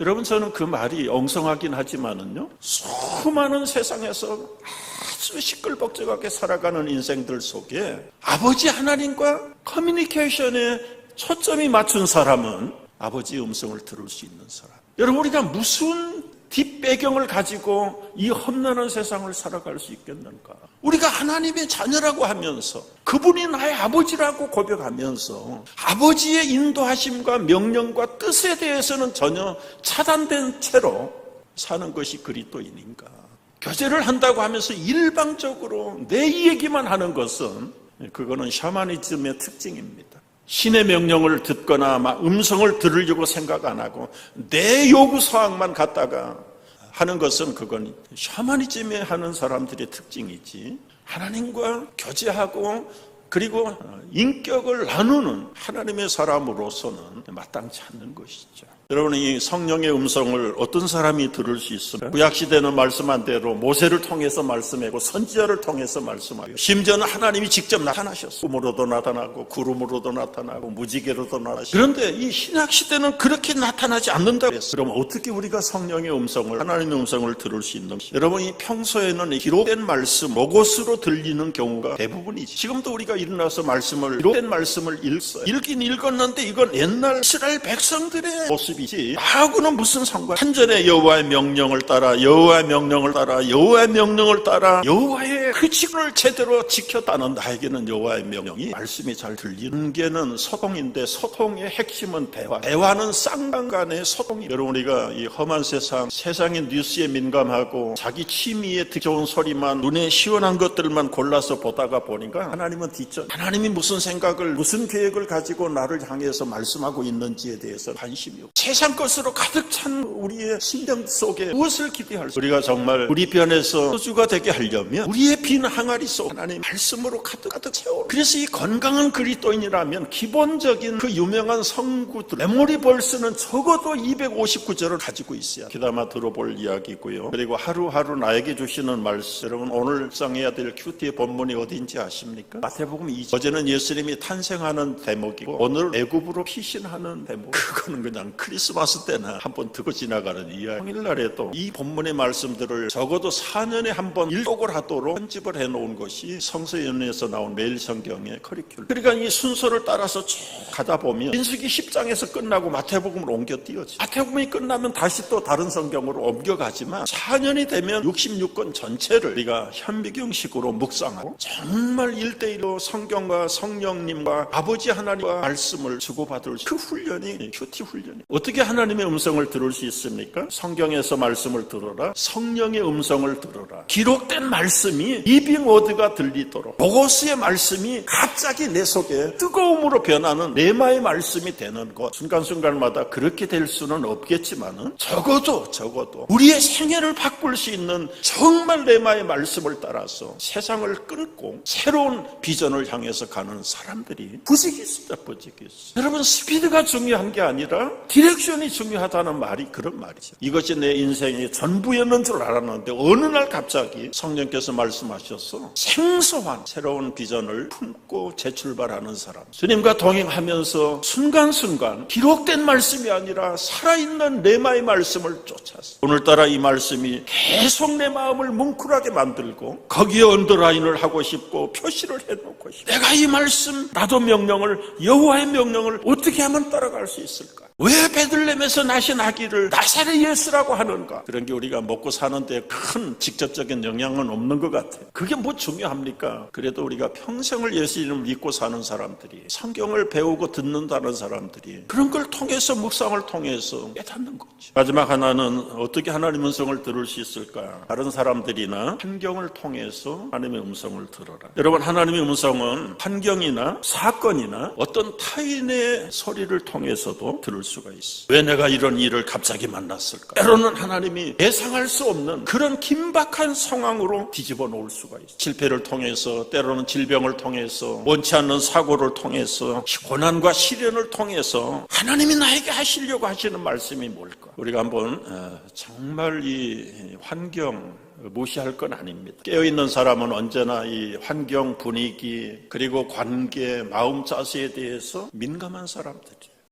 여러분 저는 그 말이 엉성하긴 하지만은요. 수많은 세상에서 아주 시끌벅적하게 살아가는 인생들 속에 아버지 하나님과 커뮤니케이션에 초점이 맞춘 사람은 아버지의 음성을 들을 수 있는 사람. 여러분 우리가 무슨 뒷배경을 가지고 이 험난한 세상을 살아갈 수 있겠는가? 우리가 하나님의 자녀라고 하면서 그분이 나의 아버지라고 고백하면서 아버지의 인도하심과 명령과 뜻에 대해서는 전혀 차단된 채로 사는 것이 그리스도인인가? 교제를 한다고 하면서 일방적으로 내 얘기만 하는 것은 그거는 샤머니즘의 특징입니다. 신의 명령을 듣거나 막 음성을 들으려고 생각 안 하고 내 요구 사항만 갖다가 하는 것은 그건 샤머니즘에 하는 사람들의 특징이지 하나님과 교제하고 그리고 인격을 나누는 하나님의 사람으로서는 마땅치 않는 것이죠. 여러분 이 성령의 음성을 어떤 사람이 들을 수 있습니까? 구약 시대는 말씀한 대로 모세를 통해서 말씀하고 선지자를 통해서 말씀하고 심지어는 하나님이 직접 나타나셨어요. 꿈으로도 나타나고 구름으로도 나타나고 무지개로도 나타나시고 그런데 이 신약 시대는 그렇게 나타나지 않는다고 했어요. 그럼 어떻게 우리가 성령의 음성을 하나님의 음성을 들을 수 있는 것이 여러분 이 평소에는 기록된 말씀 로고스로 들리는 경우가 대부분이지. 지금도 우리가 일어나서 말씀을 기록된 말씀을 읽어요. 읽긴 읽었는데 이건 옛날 이스라엘 백성들의 모습 이지 나하고는 무슨 상관? 한전에 여호와의 명령을 따라 여호와의 명령을 따라 여호와의 명령을 따라 여호와의 그 직을 제대로 지켰다는 나에게는 여호와의 명령이 말씀이 잘 들리는 게는 소통인데 소통의 핵심은 대화. 대화는 쌍방 간의 소통이. 여러분 우리가 이 험한 세상, 세상의 뉴스에 민감하고 자기 취미에 듣기 좋은 소리만 눈에 시원한 것들만 골라서 보다가 보니까 하나님은 뒷전. 하나님이 무슨 생각을 무슨 계획을 가지고 나를 향해서 말씀하고 있는지에 대해서 관심이 없고 세상 것으로 가득 찬 우리의 심령 속에 무엇을 기대할 수 우리가 정말 우리 편에서 소주가 되게 하려면 우리의 빈 항아리 속 하나님 말씀으로 가득 가득 채워. 그래서 이 건강한 그리스도인이라면 기본적인 그 유명한 성구들 메모리 벌스는 적어도 259절을 가지고 있어야 귀담아 들어볼 이야기고요. 그리고 하루하루 나에게 주시는 말씀. 여러분 오늘 성해야 될 큐티의 본문이 어디인지 아십니까? 마태복음 2절 어제는 예수님이 탄생하는 대목이고 오늘 애굽으로 피신하는 대목. 그거는 그냥 크리스마스 때나 한번 듣고 지나가는 이야기. 평일날에도 이 본문의 말씀들을 적어도 4년에 한 번 일독을 하도록 편집을 해놓은 것이 성서연에서 나온 매일 성경의 커리큘럼. 그러니까 이 순서를 따라서 쭉 가다 보면 민수기 10장에서 끝나고 마태복음으로 옮겨 띄어지. 마태복음이 끝나면 다시 또 다른 성경으로 옮겨가지만 4년이 되면 66권 전체를 우리가 현미경식으로 묵상하고 정말 일대일로 성경과 성령님과 아버지 하나님과 말씀을 주고받을 그 훈련이 큐티 훈련이 어떻게 하나님의 음성을 들을 수 있습니까? 성경에서 말씀을 들어라 성령의 음성을 들어라 기록된 말씀이 리빙 워드가 들리도록 보고스의 말씀이 갑자기 내 속에 뜨거움으로 변하는 레마의 말씀이 되는 것. 순간순간마다 그렇게 될 수는 없겠지만은 적어도 적어도 우리의 생애를 바꿀 수 있는 정말 레마의 말씀을 따라서 세상을 끊고 새로운 비전을 향해서 가는 사람들이 부직이 있어 여러분 스피드가 중요한 게 아니라 디렉션이 중요하다는 말이 그런 말이죠. 이것이 내 인생의 전부였는 줄 알았는데 어느 날 갑자기 성령께서 말씀 하셔서 생소한 새로운 비전을 품고 재출발하는 사람. 주님과 동행하면서 순간순간 기록된 말씀이 아니라 살아있는 레마의 말씀을 쫓았어 오늘따라 이 말씀이 계속 내 마음을 뭉클하게 만들고 거기에 언더라인을 하고 싶고 표시를 해놓고 싶고. 내가 이 말씀 나도 명령을 여호와의 명령을 어떻게 하면 따라갈 수 있을까? 왜 베들렘에서 나신 아기를 나사렛 예수라고 하는가? 그런 게 우리가 먹고 사는데 큰 직접적인 영향은 없는 것 같아 요. 그게 뭐 중요합니까? 그래도 우리가 평생을 예수 이름을 믿고 사는 사람들이 성경을 배우고 듣는다는 사람들이 그런 걸 통해서 묵상을 통해서 깨닫는 거지. 마지막 하나는 어떻게 하나님 음성을 들을 수 있을까? 다른 사람들이나 환경을 통해서 하나님의 음성을 들어라. 여러분 하나님의 음성은 환경이나 사건이나 어떤 타인의 소리를 통해서도 들을 수 수가 있어. 왜 내가 이런 일을 갑자기 만났을까? 때로는 하나님이 예상할 수 없는 그런 긴박한 상황으로 뒤집어 놓을 수가 있어. 실패를 통해서, 때로는 질병을 통해서, 원치 않는 사고를 통해서, 고난과 시련을 통해서 하나님이 나에게 하시려고 하시는 말씀이 뭘까? 우리가 한번 어, 정말 이 환경, 무시할 건 아닙니다. 깨어있는 사람은 언제나 이 환경 분위기, 그리고 관계, 마음 자세에 대해서 민감한 사람들이